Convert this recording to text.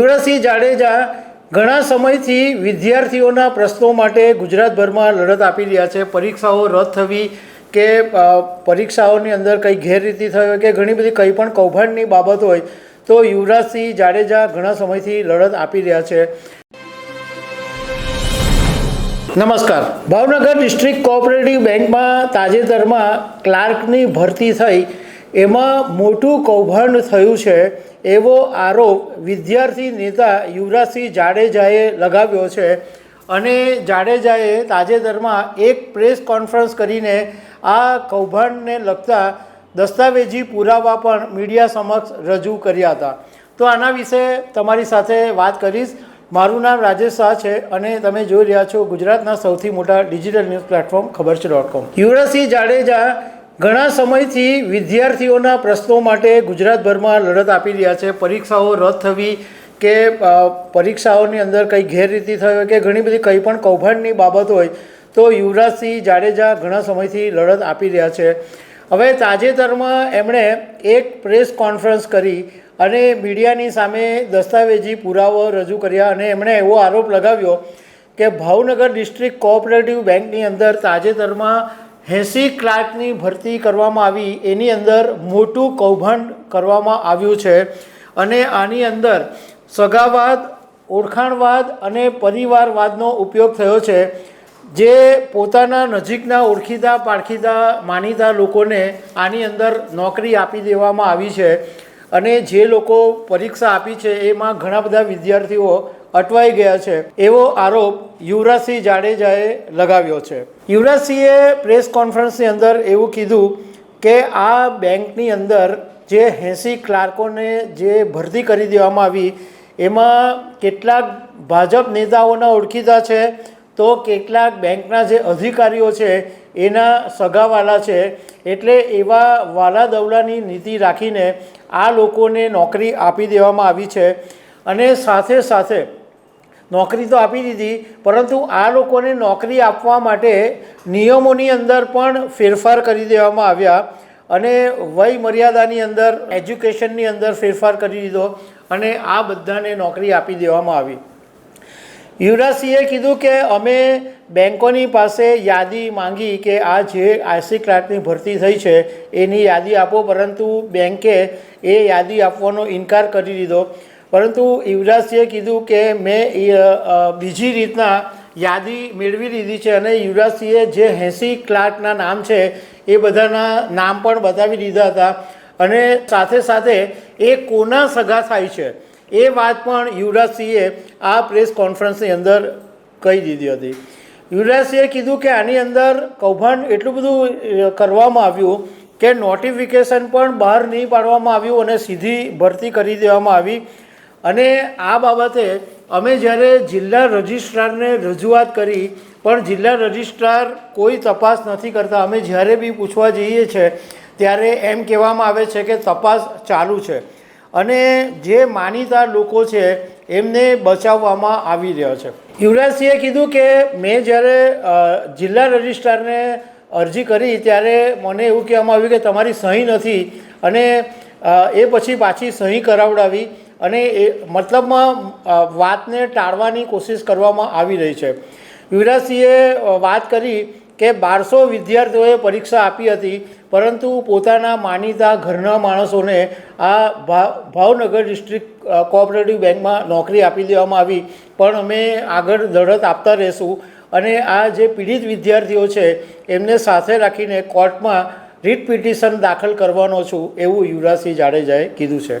યુવરાજસિંહ જાડેજા ઘણા સમયથી વિદ્યાર્થીઓના પ્રશ્નો માટે ગુજરાતભરમાં લડત આપી રહ્યા છે. પરીક્ષાઓ રદ થવી કે પરીક્ષાઓની અંદર કંઈ ગેરરીતિ થઈ હોય કે ઘણી બધી કંઈ પણ કૌભાંડની બાબત હોય, તો યુવરાજસિંહ જાડેજા ઘણા સમયથી લડત આપી રહ્યા છે. નમસ્કાર. ભાવનગર ડિસ્ટ્રિક્ટ કોઓપરેટિવ બેંકમાં તાજેતરમાં ક્લાર્કની ભરતી થઈ. એમાં મોટું કૌભાંડ થયું છે એવો આરોપ વિદ્યાર્થી નેતા યુવરાજસિંહ જાડેજાએ લગાવ્યો છે. અને જાડેજાએ તાજેતરમાં એક પ્રેસ કોન્ફરન્સ કરીને આ કૌભાંડને લગતા દસ્તાવેજી પુરાવા પણ મીડિયા સમક્ષ રજૂ કર્યા હતા. તો આના વિશે તમારી સાથે વાત કરીશ. મારું નામ રાજેશ શાહ છે અને તમે જોઈ રહ્યા છો ગુજરાતના સૌથી મોટા ડિજિટલ ન્યૂઝ પ્લેટફોર્મ ખબર છે ડોટ કોમ. યુવરાજસિંહ જાડેજા ઘણા સમયથી વિદ્યાર્થીઓના પ્રશ્નો માટે ગુજરાતભરમાં લડત આપી રહ્યા છે. પરીક્ષાઓ રદ થવી કે પરીક્ષાઓની અંદર કંઈ ગેરરીતિ થઈ હોય કે ઘણી બધી કંઈ પણ કૌભાંડની બાબત હોય તો યુવરાજસિંહ જાડેજા ઘણા સમયથી લડત આપી રહ્યા છે. હવે તાજેતરમાં એમણે એક પ્રેસ કોન્ફરન્સ કરી અને મીડિયાની સામે દસ્તાવેજી પુરાવો રજૂ કર્યા અને એમણે એવો આરોપ લગાવ્યો કે ભાવનગર ડિસ્ટ્રિક્ટ કોઓપરેટિવ બેંકની અંદર તાજેતરમાં એંસી ક્લાર્કની ભરતી કરવામાં આવી, એની અંદર મોટું કૌભાંડ કરવામાં આવ્યું છે અને આની અંદર સગાવાદ, ઓળખાણવાદ અને પરિવારવાદનો ઉપયોગ થયો છે, જે પોતાના નજીકના ઓળખીતા પારખીતા માનીતા લોકોને આની અંદર નોકરી આપી દેવામાં આવી છે અને જે લોકો પરીક્ષા આપી છે, એમાં ઘણા બધા વિદ્યાર્થીઓ અટવાઈ ગયા છે. એવો આરોપ યુવરાજસિંહ જાડેજાએ લગાવ્યો છે. યુવરાજસિંહે પ્રેસ કોન્ફરન્સની અંદર એવું કીધું કે આ બેંકની અંદર જે એંસી ક્લાર્કોને જે ભરતી કરી દેવામાં આવી, એમાં કેટલાક ભાજપ નેતાઓના ઓળખીતા છે, તો કેટલાક બેંકના જે અધિકારીઓ છે, એના સગાવાલા છે. એટલે એવા વાલા દવલાની નીતિ રાખીને આ લોકોને નોકરી આપી દેવામાં આવી છે. અને સાથે સાથે નોકરી તો આપી દીધી, પરંતુ આ લોકોને નોકરી આપવા માટે નિયમોની અંદર પણ ફેરફાર કરી દેવામાં આવ્યા અને વય મર્યાદાની અંદર, એજ્યુકેશનની અંદર ફેરફાર કરી દીધો અને આ બધાને નોકરી આપી દેવામાં આવી. યુવરાજસિંહે કીધું કે અમે બેંકોની પાસે યાદી માંગી કે આ જે આઈસી ક્લાર્કની ભરતી થઈ છે, એની યાદી આપો, પરંતુ બેંકે એ યાદી આપવાનો ઇનકાર કરી દીધો. પરંતુ યુવરાજસિંહે કીધું કે મેં બીજી રીતના યાદી મેળવી લીધી છે અને યુવરાજસિંહે જે એંસી ક્લાર્કના નામ છે એ બધાના નામ પણ બતાવી દીધા હતા. અને સાથે સાથે એ કોના સગા થાય છે એ વાત પણ યુવરાજસિંહે આ પ્રેસ કોન્ફરન્સની અંદર કહી દીધી હતી. યુવરાજસિંહે કીધું કે આની અંદર કૌભાંડ એટલું બધું કરવામાં આવ્યું કે નોટિફિકેશન પણ બહાર નહીં પાડવામાં આવ્યું અને સીધી ભરતી કરી દેવામાં આવી. અને આ બાબતે અમે જ્યારે જિલ્લા રજિસ્ટ્રારને રજૂઆત કરી, પણ જિલ્લા રજિસ્ટ્રાર કોઈ તપાસ નથી કરતા. અમે જ્યારે બી પૂછવા જઈએ છીએ ત્યારે એમ કહેવામાં આવે છે કે તપાસ ચાલુ છે. અને જે માનીતા લોકો છે, એમને બચાવવામાં આવી રહ્યા છે. યુવરાજસિંહે કીધું કે મેં જ્યારે જિલ્લા રજિસ્ટ્રારને અરજી કરી, ત્યારે મને એવું કહેવામાં આવ્યું કે તમારી સહી નથી. અને એ પછી પાછી સહી કરાવડાવી. અને એ મતલબમાં વાતને ટાળવાની કોશિશ કરવામાં આવી રહી છે. યુવરાજસિંહે વાત કરી કે બારસો વિદ્યાર્થીઓએ પરીક્ષા આપી હતી, પરંતુ પોતાના માનીતા ઘરના માણસોને આ ભાવનગર ડિસ્ટ્રિક્ટ કોઓપરેટિવ બેંકમાં નોકરી આપી દેવામાં આવી. પણ અમે આગળ લડત આપતા રહેશું અને આ જે પીડિત વિદ્યાર્થીઓ છે, એમને સાથે રાખીને કોર્ટમાં રીટ પિટિશન દાખલ કરવાનો છું એવું યુવરાજસિંહ જાડેજાએ કીધું છે.